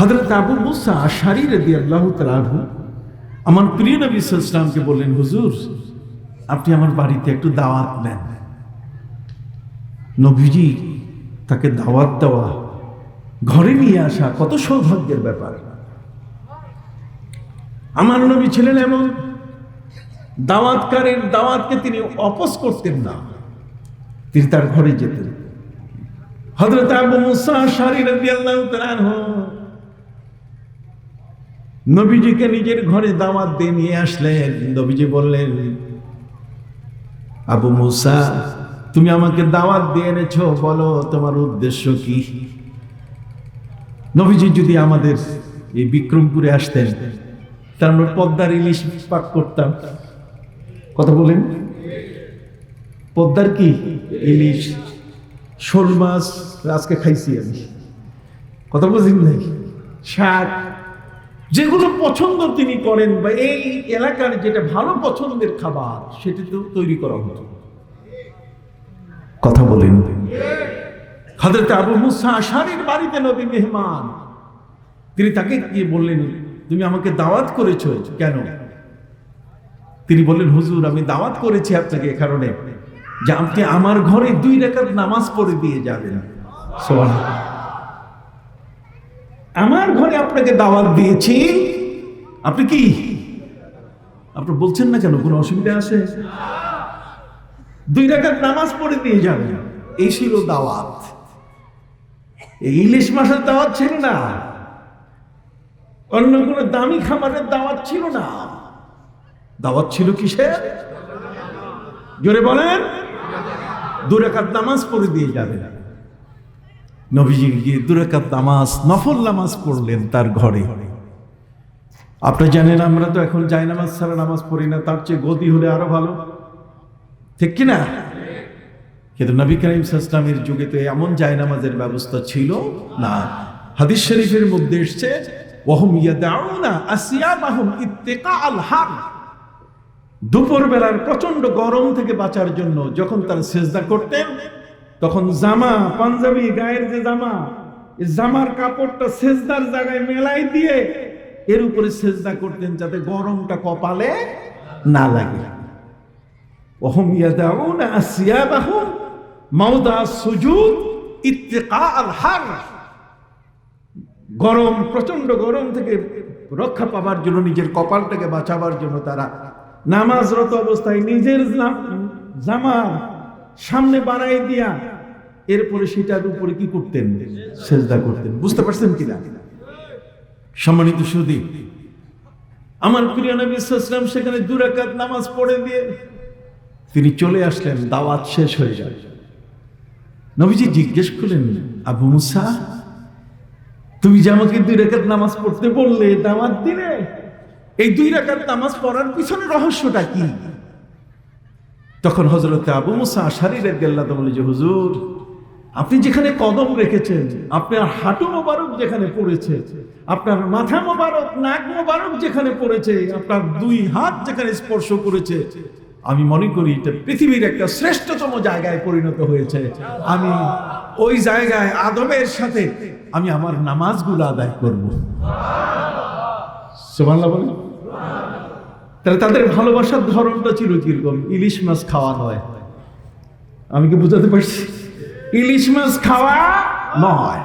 হজরত আবু মুসা আশারি রদি আল্লাহ তালু আমার প্রিয় নবী ইসলামকে বললেন, হুজুর, আপনি আমার বাড়িতে একটু দাওয়াত নেন। নবীজি তাকে দাওয়াত দেওয়া, ঘরে নিয়ে আসা কত সৌভাগ্যের ব্যাপার। আমার নবী ছিলেন এমন, দাওয়াতকারের দাওয়াতকে তিনি অপস করতেন না, তিনি তার ঘরে যেতেন। হজরত আবু মুসা শারী তাআলা আনহু নবীজিকে নিজের ঘরে দাওয়াত দিয়ে নিয়ে আসলেন। নবীজি বললেন, আবু মুসা, তুমি আমাকে দাওয়াত দিয়ে এনেছো, বলো তোমার উদ্দেশ্য কি? নবীজি যদি আমাদের এই বিক্রমপুরে আসতেন তার আমরা পদ্মার ইলিশ পাক করতাম। কথা বলেন। পদ্মার কি? ইলিশ, শোল মাছ, আজকে খাইছি আমি। কথা বুঝলেন নাকি শাক যেগুলো পছন্দ তিনি করেন বা এই এলাকার যেটা ভালো পছন্দের খাবার, সেটা তো তৈরি করা হতো। কথা বলেন। আবু মুসা বাড়িতে নবী মেহমান, তিনি তাকে গিয়ে বললেন, তুমি আমাকে দাওয়াত করেছ কেন? তিনি বললেন, হুজুর, আমি দাওয়াত করেছি আপনাকে এ কারণে যে আপনি আমার ঘরে দুই রেখাত নামাজ পড়ে দিয়ে যাবেন। সুবহানাল্লাহ। আমার ঘরে আপনাকে দাওয়াত দিয়েছি। আপনি কি? আপনি বলছেন না কেন? কোনো অসুবিধা আছে? দুই রেখাত নামাজ পড়ে দিয়ে যাবেন এই ছিল দাওয়াত। এই ইলিশ মাছের দাওয়াত ছিল না। অন্য কোনো দামি খাবারের দাওয়াত ছিল না। দাওয়াত ছিল কিসের? জোরে বলেন। দুরাকাত নামাজ পড়ে দিয়ে যাবেন। নবীজি গিয়ে দুরাকাত নামাজ, নফল নামাজ পড়লেন তার ঘরে। আপনি জানেন আমরা তো এখন যাই নামাজ ছাড়া নামাজ পড়ি না, তার চেয়ে গদি হলে আরও ভালো। ঠিক কি না কিন্তু নবী করিম ইসলামের যুগে তো এমন যায় নামাজের ব্যবস্থা ছিল না। হাদিস শরীফের মধ্যে এসছে, ওহম ইয়াদাউনা আসিয়াবাহুম ইত্তিকা আল হার। দুপুর বেলার প্রচণ্ড গরম থেকে বাঁচার জন্য যখন তারা সেজদা করতেন তখন জামা, পাঞ্জাবি, গায়ের যে জামা জামার কাপড়টা সেজদার জায়গায় মেলাই দিয়ে এর উপরে সেজদা করতেন যাতে গরমটা কপালে না লাগে। ওহম ইয়াদাউনা আসিয়াবাহুম মাউদা সুজুদ ইত্তিকা আল গরম প্রচণ্ড গরম থেকে রক্ষা পাবার জন্য, নিজের কপালটাকে বাঁচাবার জন্য তারা নামাজরত অবস্থায় নিজের জামা সামনে বাড়াই দিয়া এরপরে সেটার উপরে কি করতেন? সেজদা করতেন। বুঝতে পারছেন কিনা? সম্মানিত সুদী আমার প্রিয় নবী ইসলাম সেখানে দুরাকাত নামাজ পড়ে দিয়ে তিনি চলে আসলেন, দাওয়াত শেষ হয়ে যায়। নবীজি জিজ্ঞেস করলেন, আবু মুসা, তুমি যে আমাকে দুই রেখাত নামাজ পড়তে বললে, দাওয়াত দিলে, এই দুই রেখাত নামাজ পড়ার পিছনে রহস্যটা কি? তখন হজরত আবু মুসা আশারির গেল্লা তো বলে, যে হুজুর, আপনি যেখানে কদম রেখেছেন, আপনার হাঁটু মোবারক যেখানে পড়েছে, আপনার মাথা মোবারক, নাক মোবারক যেখানে পড়েছে, আপনার দুই হাত যেখানে স্পর্শ করেছে, আমি মনে করি এটা পৃথিবীর একটা শ্রেষ্ঠতম জায়গায় পরিণত হয়েছে। আমি ওই জায়গায় আদমের সাথে আমি আমার নামাজগুলো আদায় করব। সুবহানাল্লাহ বলেন। তাহলে তাদের ভালোবাসার ধরনটা ছিল কীরকম? ইলিশ মাছ খাওয়া নয়। আমি কি বুঝাতে পারছি? ইলিশ মাছ খাওয়া নয়।